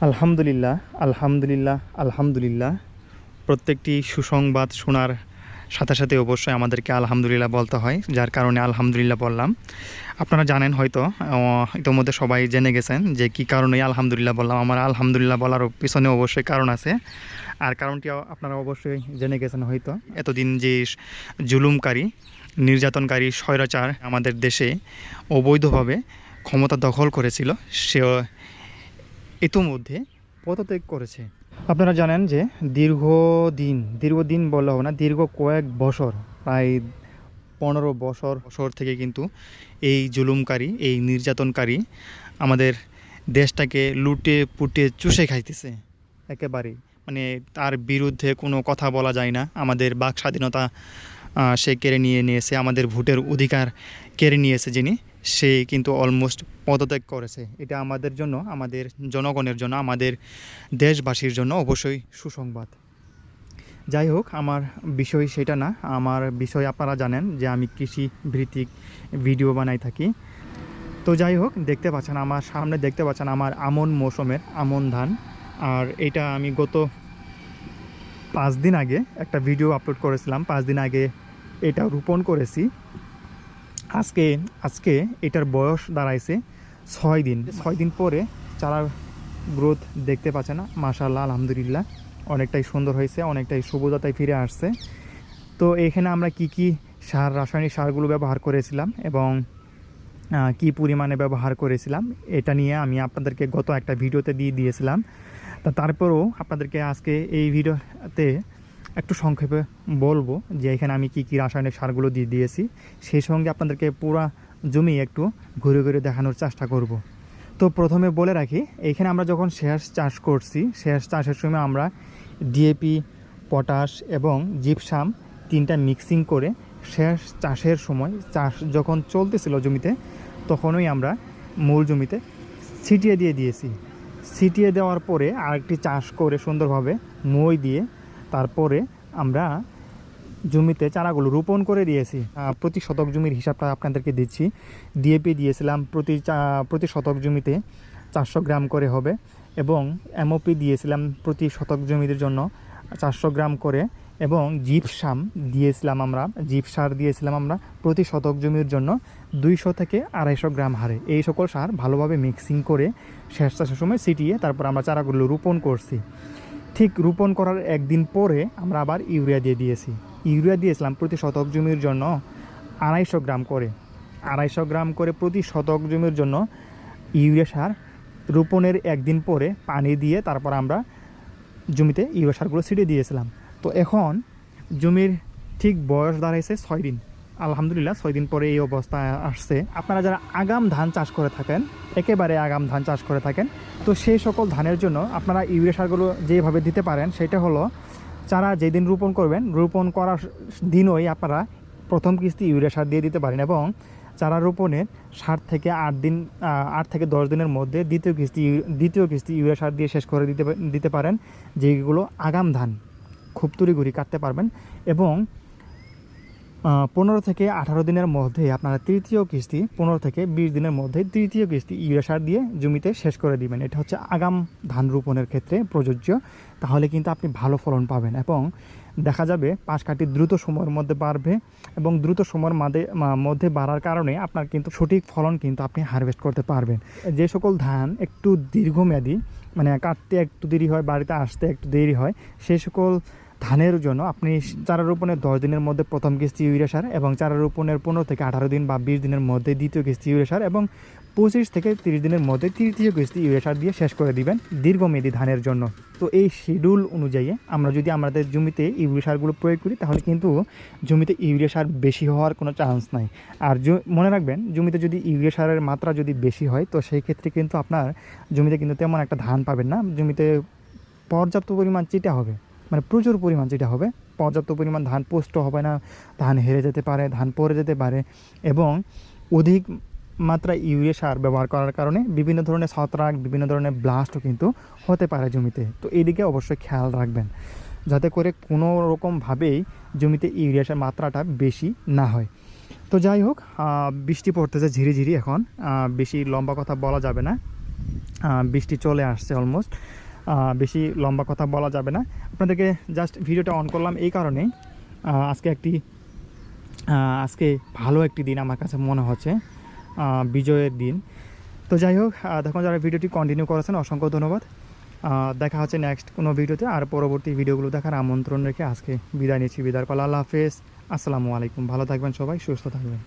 আলহামদুলিল্লাহ আলহামদুলিল্লাহ আলহামদুলিল্লাহ। প্রত্যেকটি সুসংবাদ শোনার সাথে সাথে অবশ্যই আমাদেরকে আলহামদুলিল্লাহ বলতে হয়, যার কারণে আলহামদুলিল্লাহ বললাম। আপনারা জানেন হয়তো ইতোমধ্যে সবাই জেনে গেছেন যে কী কারণে আলহামদুলিল্লাহ বললাম। আমার আলহামদুলিল্লাহ বলার পিছনে অবশ্যই কারণ আছে। আর কারণটিও আপনারা অবশ্যই জেনে গেছেন হয়তো। এতদিন যে জুলুমকারী, নির্যাতনকারী স্বৈরাচার আমাদের দেশে অবৈধভাবে ক্ষমতা দখল করেছিল সে ইতোমধ্যে পদত্যাগ করেছে। আপনারা জানেন যে দীর্ঘদিন দীর্ঘদিন বললে হবে না, দীর্ঘ কয়েক বছর, প্রায় পনেরো বছর বছর থেকে কিন্তু এই জুলুমকারী, এই নির্যাতনকারী আমাদের দেশটাকে লুটে পুটে চুষে খাইতেছে। একেবারে মানে তার বিরুদ্ধে কোনো কথা বলা যায় না। আমাদের বাক স্বাধীনতা সে কেড়ে নিয়ে নিয়েছে, আমাদের ভোটের অধিকার কেড়ে নিয়েছে যিনি, সে কিন্তু অলমোস্ট পদত্যাগ করেছে। এটা আমাদের জন্য, আমাদের জনগণের জন্য, আমাদের দেশবাসীর জন্য অবশ্যই সুসংবাদ। যাই হোক, আমার বিষয় সেটা না, আমার বিষয় আপনারা জানেন যে আমি কৃষি ভিত্তিক ভিডিও বানাই থাকি। তো যাই হোক, দেখতে পাচ্ছেন, আমার সামনে দেখতে পাচ্ছেন আমার আমন মৌসুমের আমন ধান। আর এটা আমি গত পাঁচ দিন আগে একটা ভিডিও আপলোড করেছিলাম, পাঁচ দিন আগে এটা রোপণ করেছি। আজকে আজকে এটার বয়স দাঁড়াইছে ছয় দিন। ছয় দিন পরে চারার গ্রোথ দেখতে পাচ্ছে না মাশাল্লাহ আলহামদুলিল্লাহ, অনেকটাই সুন্দর হয়েছে, অনেকটাই সবুজতায় ফিরে আসছে। তো এখানে আমরা কি কি সার, রাসায়নিক সারগুলো ব্যবহার করেছিলাম এবং কি পরিমাণে ব্যবহার করেছিলাম, এটা নিয়ে আমি আপনাদেরকে গত একটা ভিডিওতে দিয়ে দিয়েছিলাম। তা তারপরেও আপনাদেরকে আজকে এই ভিডিওতে একটু সংক্ষেপে বলব যে এখানে আমি কি কি রাসায়নিক সারগুলো দিয়ে দিয়েছি, সেই সঙ্গে আপনাদেরকে পুরা জমি একটু ঘুরে ঘুরে দেখানোর চেষ্টা করব। তো প্রথমে বলে রাখি, এখানে আমরা যখন শেষ চাষ করছি শেষ চাষের সময় আমরা ডিএপি পটাশ এবং জিপসাম তিনটা মিক্সিং করে শেষ চাষের সময়, চাষ যখন চলতেছিল জমিতে, তখনই আমরা মূল জমিতে ছিটিয়ে দিয়ে দিয়েছি। ছিটিয়ে দেওয়ার পরে আরেকটি চাষ করে সুন্দরভাবে মই দিয়ে তারপরে আমরা জমিতে চারাগুলো রোপণ করে দিয়েছি। প্রতি শতক জমির হিসাবটা আপনাদেরকে দিচ্ছি। ডিএপি দিয়েছিলাম, প্রতি প্রতি শতক জমিতে চারশো গ্রাম করে হবে এবং এমওপি দিয়েছিলাম প্রতি শতক জমিদের জন্য চারশো গ্রাম করে এবং জিপসাম দিয়েছিলাম আমরা জিপ সার দিয়েছিলাম আমরা প্রতি শতক জমির জন্য দুইশো থেকে আড়াইশো গ্রাম হারে। এই সকল সার ভালোভাবে মিক্সিং করে শেষ চাষের সময় ছিটিয়ে তারপর আমরা চারাগুলো রোপণ করছি। ঠিক রোপণ করার একদিন পরে আমরা আবার ইউরিয়া দিয়ে দিয়েছি। ইউরিয়া দিয়েছিলাম প্রতি শতক জমির জন্য আড়াইশো গ্রাম করে। আড়াইশো গ্রাম করে প্রতি শতক জমির জন্য ইউরিয়া সার রোপণের একদিন পরে পানি দিয়ে তারপর আমরা জমিতে ইউরিয়া সারগুলো ছিটিয়ে দিয়েছিলাম। তো এখন জমির ঠিক বয়স দাঁড়াইছে ছয় দিন। আলহামদুলিল্লাহ, ছয় দিন পরে এই অবস্থা আসছে। আপনারা যারা আগাম ধান চাষ করে থাকেন, একেবারে আগাম ধান চাষ করে থাকেন, তো সেই সকল ধানের জন্য আপনারা ইউরিয়া সারগুলো যেভাবে দিতে পারেন, সেটা হলো চারা যেদিন রোপণ করবেন, রোপণ করার দিনই আপনারা প্রথম কিস্তি ইউরিয়া সার দিয়ে দিতে পারেন এবং চারা রোপণের সাত থেকে আট দিন আট থেকে দশ দিনের মধ্যে দ্বিতীয় কিস্তি দ্বিতীয় কিস্তি ইউরিয়া সার দিয়ে শেষ করে দিতে দিতে পারেন যেগুলো আগাম ধান। খুব তড়িঘড়ি কাটতে পারবেন এবং পনেরো থেকে আঠারো দিনের মধ্যে আপনারা তৃতীয় কিস্তি, পনেরো থেকে বিশ দিনের মধ্যে তৃতীয় কিস্তি ইউরিয়া সার দিয়ে জমিতে শেষ করে দিবেন। এটা হচ্ছে আগাম ধান রোপণের ক্ষেত্রে প্রযোজ্য। তাহলে কিন্তু আপনি ভালো ফলন পাবেন এবং দেখা যাবে পাশ কাটি দ্রুত সময়ের মধ্যে বাড়বে এবং দ্রুত সময়ের মাঝে মধ্যে বাড়ার কারণে আপনার কিন্তু সঠিক ফলন কিন্তু আপনি হারভেস্ট করতে পারবেন। যে সকল ধান একটু দীর্ঘমেয়াদী মানে কাটতে একটু দেরি হয়, বাড়িতে আসতে একটু দেরি হয় সেই সকল ধানের জন্য আপনি চারা রোপণের দশ দিনের মধ্যে প্রথম কিস্তি ইউরিয়া সার এবং চারা রোপণের পনেরো থেকে আঠারো দিন বা বিশ দিনের মধ্যে দ্বিতীয় কিস্তি ইউরিয়া সার এবং পঁচিশ থেকে তিরিশ দিনের মধ্যে তৃতীয় কিস্তি ইউরিয়া সার দিয়ে শেষ করে দিবেন দীর্ঘমেয়াদী ধানের জন্য। তো এই শিডিউল অনুযায়ী আমরা যদি আমাদের জমিতে ইউরিয়া সারগুলো প্রয়োগ করি, তাহলে কিন্তু জমিতে ইউরিয়া সার বেশি হওয়ার কোনো চান্স নাই। আর মনে রাখবেন, জমিতে যদি ইউরিয়া সারের মাত্রা যদি বেশি হয়, তো সেই ক্ষেত্রে কিন্তু আপনার জমিতে কিন্তু তেমন একটা ধান পাবেন না। জমিতে পর্যাপ্ত পরিমাণ চিটা হবে। মানে প্রচুর পরিমাণ যেটা হবে, পর্যাপ্ত পরিমাণ ধান পুষ্ট হবে না, ধান হেরে যেতে পারে, ধান পড়ে যেতে পারে এবং অধিক মাত্রা ইউরিয়া সার ব্যবহার করার কারণে বিভিন্ন ধরনের ছত্রাক, বিভিন্ন ধরনের ব্লাস্টও কিন্তু হতে পারে জমিতে। তো এইদিকে অবশ্যই খেয়াল রাখবেন যাতে করে কোনো রকমভাবেই জমিতে ইউরিয়া সার মাত্রাটা বেশি না হয়। তো যাই হোক বৃষ্টি পড়তেছে ঝিরিঝিরি এখন বেশি লম্বা কথা বলা যাবে না। বৃষ্টি চলে আসছে অলমোস্ট। বেশি লম্বা কথা বলা যাবে না। আপনাদেরকে জাস্ট ভিডিওটা অন করলাম এই কারণে আজকে একটি আজকে ভালো একটি দিন আমার কাছে মনে হচ্ছে বিজয়ের দিন। তো যাই হোক দেখুন যারা ভিডিওটি কন্টিনিউ করেছেন, অসংখ্য ধন্যবাদ। দেখা হচ্ছে নেক্সট কোনো ভিডিওতে আর পরবর্তী ভিডিওগুলো দেখার আমন্ত্রণ রেখে আজকে বিদায় নিচ্ছি। বিদায় পালা, আল্লাহ হাফেজ। আসসালামু আলাইকুম। ভালো থাকবেন সবাই, সুস্থ থাকবেন।